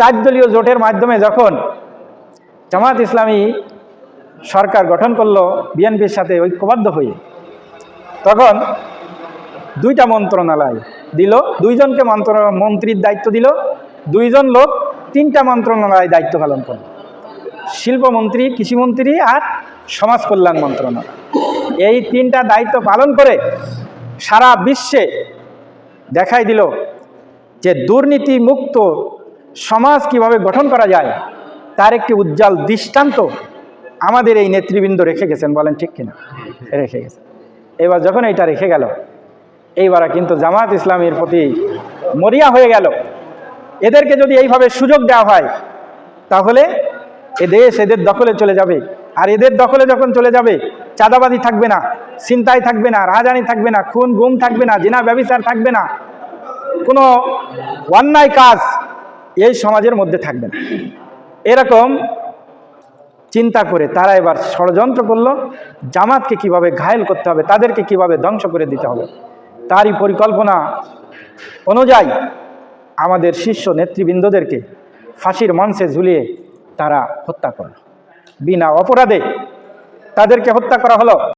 চার দলীয় জোটের মাধ্যমে যখন জামাত ইসলামী সরকার গঠন করল, বিএনপির সাথে ঐক্যবদ্ধ হয়ে, তখন দুইটা মন্ত্রণালয় দিল। দুইজনকে মন্ত্র, মন্ত্রীর দায়িত্ব দিল। দুইজন লোক তিনটা মন্ত্রণালয় দায়িত্ব পালন করল। শিল্পমন্ত্রী, কৃষিমন্ত্রী আর সমাজ কল্যাণ মন্ত্রণালয়। এই তিনটা দায়িত্ব পালন করে সারা বিশ্বে দেখাই দিল যে দুর্নীতি মুক্ত সমাজ কীভাবে গঠন করা যায়, তার একটি উজ্জ্বল দৃষ্টান্ত আমাদের এই নেতৃবৃন্দ রেখে গেছেন, বলেন ঠিক কিনা? রেখে গেছেন। এবার যখন এটা রেখে গেল, এইবার কিন্তু জামাত ইসলামের প্রতি মরিয়া হয়ে গেল। এদেরকে যদি এইভাবে সুযোগ দেওয়া হয়, তাহলে এ দেশ এদের দখলে চলে যাবে। আর এদের দখলে যখন চলে যাবে, চাঁদাবাজি থাকবে না চিন্তাই থাকবে না রাজানি থাকবে না, খুন, গুম থাকবে না, জিনা, ব্যবিচার থাকবে না। কোনো অন্যায় কাজ সমাজের মধ্যে থাকবে না এরকম চিন্তা করে তারা এবার ষড়যন্ত্র করল, জামাতকে কীভাবে ঘায়েল করতে হবে, তাদেরকে কীভাবে ধ্বংস করে দিতে হবে, তারই পরিকল্পনা অনুযায়ী আমাদের শীর্ষ নেতৃবৃন্দদেরকে ফাঁসির মঞ্চে ঝুলিয়ে তারা হত্যা করল। বিনা অপরাধে তাদেরকে হত্যা করা হলো।